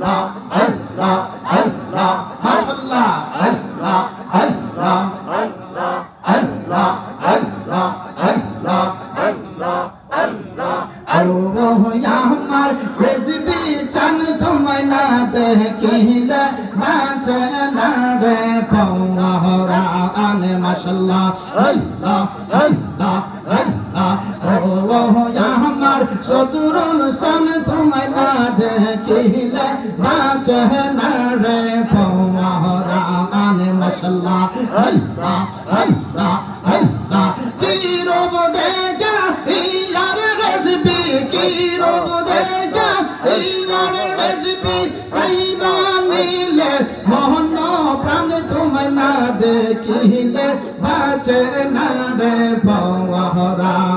আল্লাহ আল্লাহ আল্লাহ, মাশাআল্লাহ, আল্লাহ আল্লাহ আল্লাহ আল্লাহ আল্লাহ আল্লাহ আল্লাহ আল্লাহ আল্লাহ। আমার রেসিপি চান তোমায় না দেখিলে, বাঁচে না রে পৌরা আনে মাশাল্লাহ আল্লাহ আল্লাহ আল্লাহ। আমার সদুরুল সান তোমায় না দেখিলে বাঁচে না রে পৌরা আনে মাশাল্লাহ আল্লাহ আল্লাহ আল্লাহ কি রব দেগা ইয়ার রেজবি কি রব দেগা ইয়ার রেজবি কাইনা নিলে মোহন প্রাণ তোমায় না দেখিলে বাঁচে না রে পওয়ারা আনে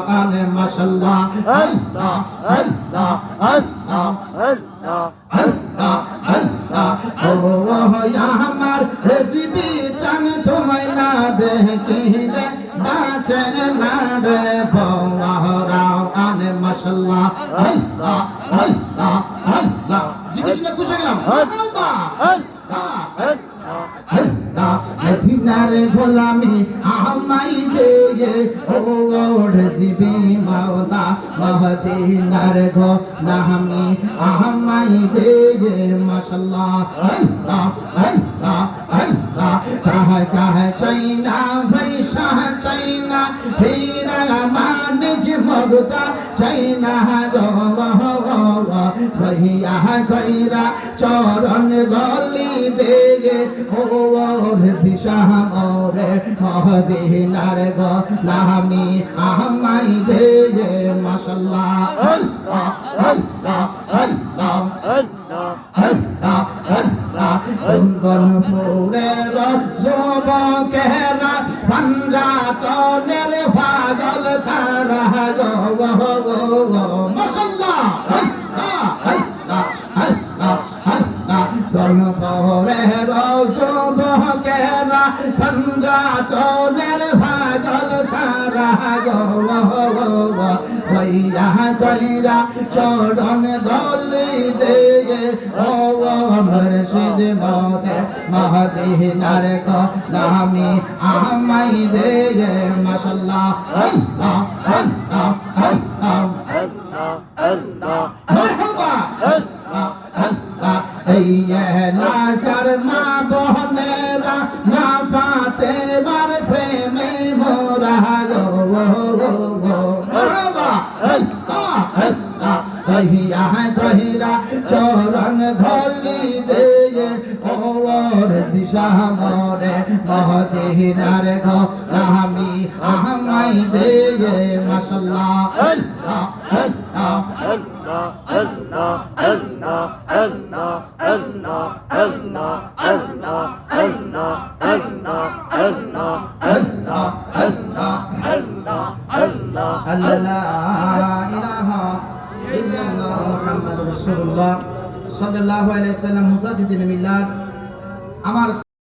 Allah, Allah, Allah, Allah, Allah, Allah, Allah. Oh, ya hamar rezibi chan tumai na dekhile bachen na de bawara an mashallah Allah, Allah, Allah. জিজ্ঞেস করে খুশি গেলাম আল্লাহ আল্লাহ মদিনার ভোলামি আমাই দে ও রেসিবি মাওলা গো নাহামি আমাই দে মাশাল্লাহ আল্লাহ আল্লাহ আল্লাহ কাহ কাহ, চাইনা তা চাই না রহিয়া গৈরা চরণ দলি দে ওর বিষামরে মহদিনার গ নামি আমাই দে মশাল্লাহ সুন্দর পুরে রজব কেরা পঞ্জাতনে পাঞ্জাতনের পাগল তারা ভইয়া কইরা চরণ দলি দে ও মুর্শিদ মতে মহদিনার কো নামি আমাই দে মাশাল্লাহ আল্লাহ আল্লাহ আল্লাহ মারহাবা আল্লাহ আল্লাহ এই না কহিয়া কহিরা চরণ ধলি দে ওর দিশা মরে মহদিনার গো নামি আমাই দে মাশাল্লাহ আল্লাহ আল্লাহ আল্লাহ আল্লাহ আল্লাহ আল্লাহ লা ইলাহা ইল্লাল্লাহ মোহাম্মদ রসুল্লাহ সাল্লাহ আলিয়া সাল্লাম মুজাহিদিন মিল্লাত আমার